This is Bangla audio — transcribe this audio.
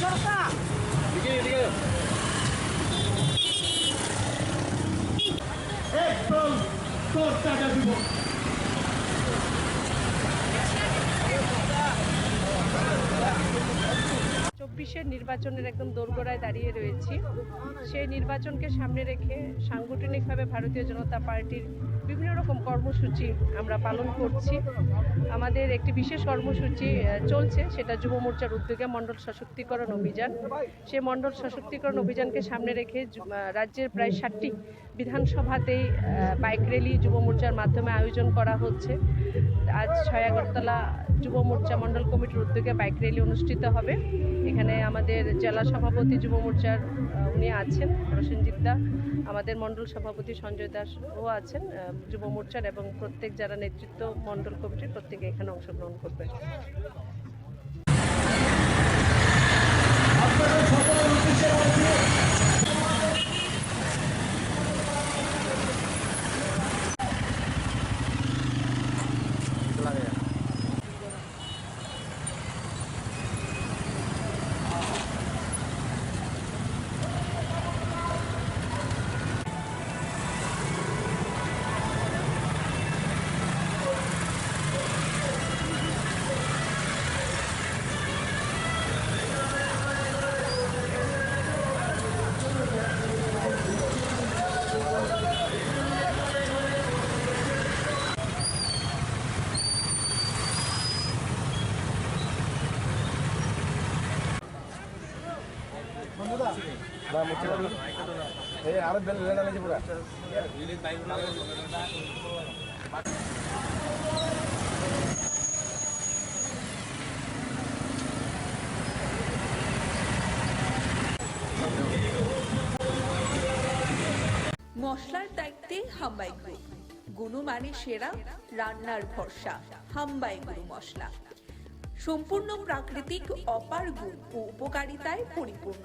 Surta bikin video. চব্বিশের নির্বাচনের একদম দোরগোড়ায় দাঁড়িয়ে রয়েছি। সেই নির্বাচনকে সামনে রেখে সাংগঠনিকভাবে ভারতীয় জনতা পার্টির বিভিন্ন রকম কর্মসূচি আমরা পালন করছি। আমাদের একটি বিশেষ কর্মসূচি চলছে, সেটা যুব মোর্চার উদ্যোগে মণ্ডল সশক্তিকরণ অভিযান। সেই মণ্ডল সশক্তিকরণ অভিযানকে সামনে রেখে রাজ্যের প্রায় ষাটটি বিধানসভাতেই বাইক র্যালি যুব মোর্চার মাধ্যমে আয়োজন করা হচ্ছে। আজ ছয় আগরতলা যুব মোর্চা মণ্ডল কমিটির উদ্যোগে বাইক র্যালি অনুষ্ঠিত হবে। এখানে আমাদের জেলা সভাপতি যুব মোর্চার উনি আছেন, প্রসেনজিৎ দা। আমাদের মণ্ডল সভাপতি সঞ্জয় দাস ও আছেন যুব মোর্চার এবং প্রত্যেক যারা নেতৃত্ব মণ্ডল কমিটির প্রত্যেকে এখানে অংশগ্রহণ করবেন পুরা মশলার দায়িত্বে হাম্বাই গ্রুপ গুণমানে সেরা, রান্নার ভরসা, হাম্বাই গুরু মশলা। সম্পূর্ণ প্রাকৃতিক, অপার গুণ ও উপকারিতায় পরিপূর্ণ।